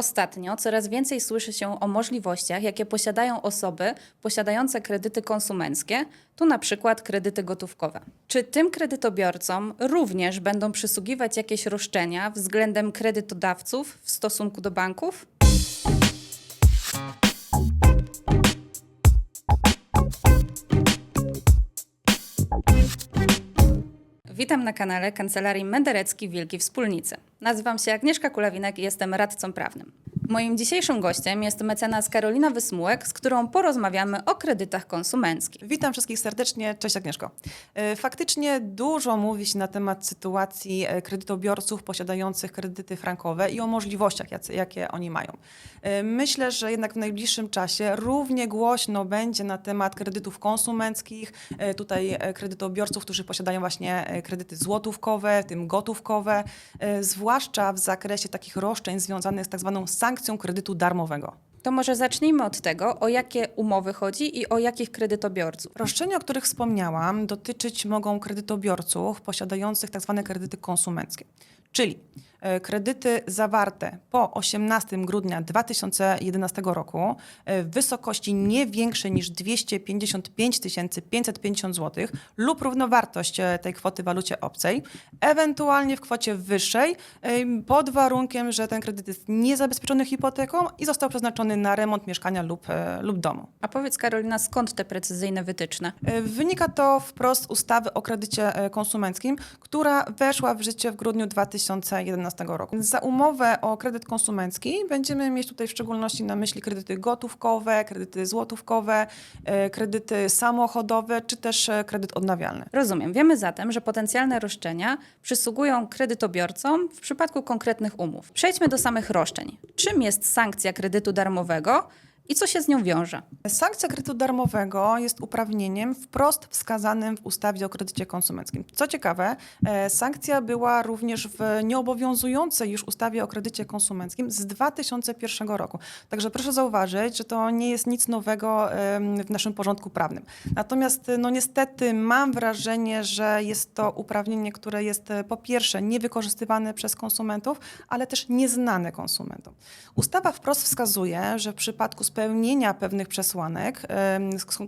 Ostatnio coraz więcej słyszy się o możliwościach, jakie posiadają osoby posiadające kredyty konsumenckie, tu na przykład kredyty gotówkowe. Czy tym kredytobiorcom również będą przysługiwać jakieś roszczenia względem kredytodawców w stosunku do banków? Witam na kanale Kancelarii Menderecki Wielki Wspólnicy. Nazywam się Agnieszka Kulawinek i jestem radcą prawnym. Moim dzisiejszym gościem jest mecenas Karolina Wysmułek, z którą porozmawiamy o kredytach konsumenckich. Witam wszystkich serdecznie. Cześć Agnieszko. E, Faktycznie dużo mówi się na temat sytuacji e, kredytobiorców posiadających kredyty frankowe i o możliwościach, jakie oni mają. E, Myślę, że jednak w najbliższym czasie równie głośno będzie na temat kredytów konsumenckich, tutaj kredytobiorców, którzy posiadają właśnie kredyty złotówkowe, w tym gotówkowe, zwłaszcza w zakresie takich roszczeń związanych z tak zwaną sankcją kredytu darmowego. To może zacznijmy od tego, o jakie umowy chodzi i o jakich kredytobiorców. Roszczenia, o których wspomniałam, dotyczyć mogą kredytobiorców posiadających tzw. kredyty konsumenckie, czyli kredyty zawarte po 18 grudnia 2011 roku e, w wysokości nie większej niż 255 550 zł lub równowartość e, tej kwoty w walucie obcej, ewentualnie w kwocie wyższej, e, pod warunkiem, że ten kredyt jest niezabezpieczony hipoteką i został przeznaczony na remont mieszkania lub, e, lub domu. A powiedz Karolina, skąd te precyzyjne wytyczne? E, Wynika to wprost z ustawy o kredycie e, konsumenckim, która weszła w życie w grudniu 2011 roku. Za umowę o kredyt konsumencki będziemy mieć tutaj w szczególności na myśli kredyty gotówkowe, kredyty złotówkowe, e, kredyty samochodowe czy też e, kredyt odnawialny. Rozumiem. Wiemy zatem, że potencjalne roszczenia przysługują kredytobiorcom w przypadku konkretnych umów. Przejdźmy do samych roszczeń. Czym jest sankcja kredytu darmowego i co się z nią wiąże? Sankcja kredytu darmowego jest uprawnieniem wprost wskazanym w ustawie o kredycie konsumenckim. Co ciekawe, e, sankcja była również w nieobowiązującej już ustawie o kredycie konsumenckim z 2001 roku. Także proszę zauważyć, że to nie jest nic nowego w naszym porządku prawnym. Natomiast no niestety mam wrażenie, że jest to uprawnienie, które jest e, po pierwsze niewykorzystywane przez konsumentów, ale też nieznane konsumentom. Ustawa wprost wskazuje, że w przypadku spełnienia pewnych przesłanek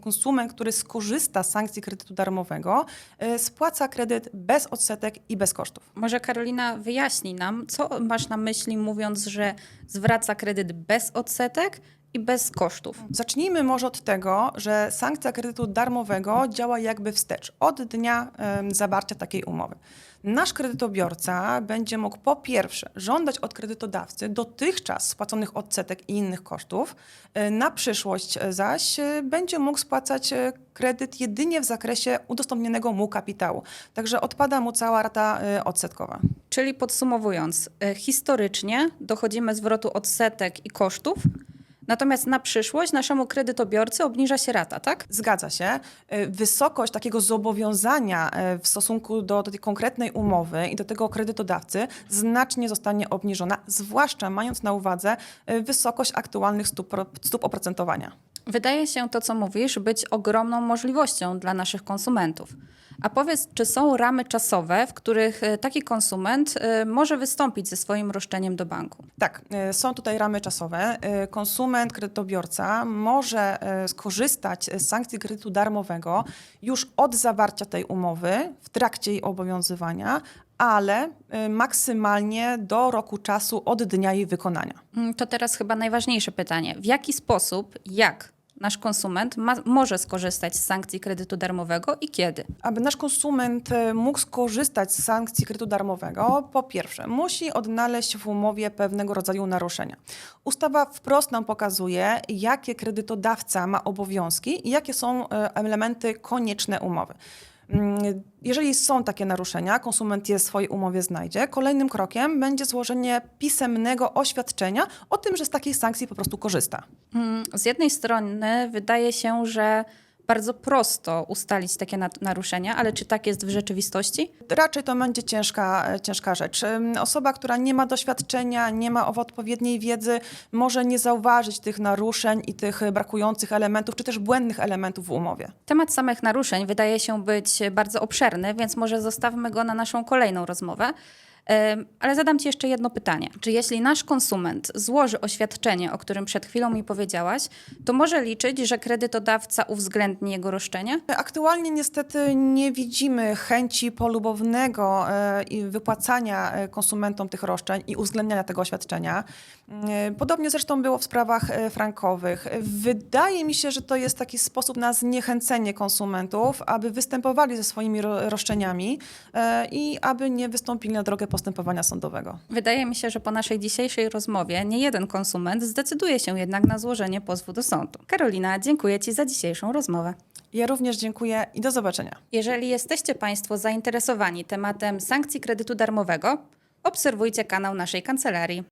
konsument, który skorzysta z sankcji kredytu darmowego, e, spłaca kredyt bez odsetek i bez kosztów. Może Karolina wyjaśni nam, co masz na myśli, mówiąc, że zwraca kredyt bez odsetek i bez kosztów. Zacznijmy może od tego, że sankcja kredytu darmowego działa jakby wstecz od dnia zawarcia takiej umowy. Nasz kredytobiorca będzie mógł po pierwsze żądać od kredytodawcy dotychczas spłaconych odsetek i innych kosztów, e, na przyszłość zaś e, będzie mógł spłacać e, kredyt jedynie w zakresie udostępnionego mu kapitału. Także odpada mu cała rata e, odsetkowa. Czyli podsumowując, e, historycznie dochodzimy zwrotu odsetek i kosztów, natomiast na przyszłość naszemu kredytobiorcy obniża się rata, tak? Zgadza się. Y, Wysokość takiego zobowiązania y, w stosunku do, tej konkretnej umowy i do tego kredytodawcy znacznie zostanie obniżona, zwłaszcza mając na uwadze y, wysokość aktualnych stóp, stóp oprocentowania. Wydaje się to, co mówisz, być ogromną możliwością dla naszych konsumentów. A powiedz, czy są ramy czasowe, w których e, taki konsument e, może wystąpić ze swoim roszczeniem do banku? Tak, y, są tutaj ramy czasowe. Konsument, kredytobiorca może skorzystać z sankcji kredytu darmowego już od zawarcia tej umowy, w trakcie jej obowiązywania, ale y, maksymalnie do roku czasu od dnia jej wykonania. Mm, To teraz chyba najważniejsze pytanie. W jaki sposób, jak nasz konsument ma, może skorzystać z sankcji kredytu darmowego i kiedy? Aby nasz konsument e, mógł skorzystać z sankcji kredytu darmowego, po pierwsze, musi odnaleźć w umowie pewnego rodzaju naruszenia. Ustawa wprost nam pokazuje, jakie kredytodawca ma obowiązki i jakie są e, elementy konieczne umowy. Mm, Jeżeli są takie naruszenia, konsument je w swojej umowie znajdzie. Kolejnym krokiem będzie złożenie pisemnego oświadczenia o tym, że z takiej sankcji po prostu korzysta. Mm, Z jednej strony wydaje się, że bardzo prosto ustalić takie na- naruszenia, ale czy tak jest w rzeczywistości? Raczej to będzie ciężka, ciężka rzecz. Osoba, która nie ma doświadczenia, nie ma odpowiedniej wiedzy, może nie zauważyć tych naruszeń i tych brakujących elementów, czy też błędnych elementów w umowie. Temat samych naruszeń wydaje się być bardzo obszerny, więc może zostawmy go na naszą kolejną rozmowę. Ale zadam Ci jeszcze jedno pytanie. Czy jeśli nasz konsument złoży oświadczenie, o którym przed chwilą mi powiedziałaś, to może liczyć, że kredytodawca uwzględni jego roszczenie? Aktualnie niestety nie widzimy chęci polubownego e, wypłacania e, konsumentom tych roszczeń i uwzględniania tego oświadczenia. E, Podobnie zresztą było w sprawach frankowych. Wydaje mi się, że to jest taki sposób na zniechęcenie konsumentów, aby występowali ze swoimi ro- roszczeniami i aby nie wystąpili na drogę postępowania sądowego. Wydaje mi się, że po naszej dzisiejszej rozmowie nie jeden konsument zdecyduje się jednak na złożenie pozwu do sądu. Karolina, dziękuję Ci za dzisiejszą rozmowę. Ja również dziękuję i do zobaczenia. Jeżeli jesteście Państwo zainteresowani tematem sankcji kredytu darmowego, obserwujcie kanał naszej kancelarii.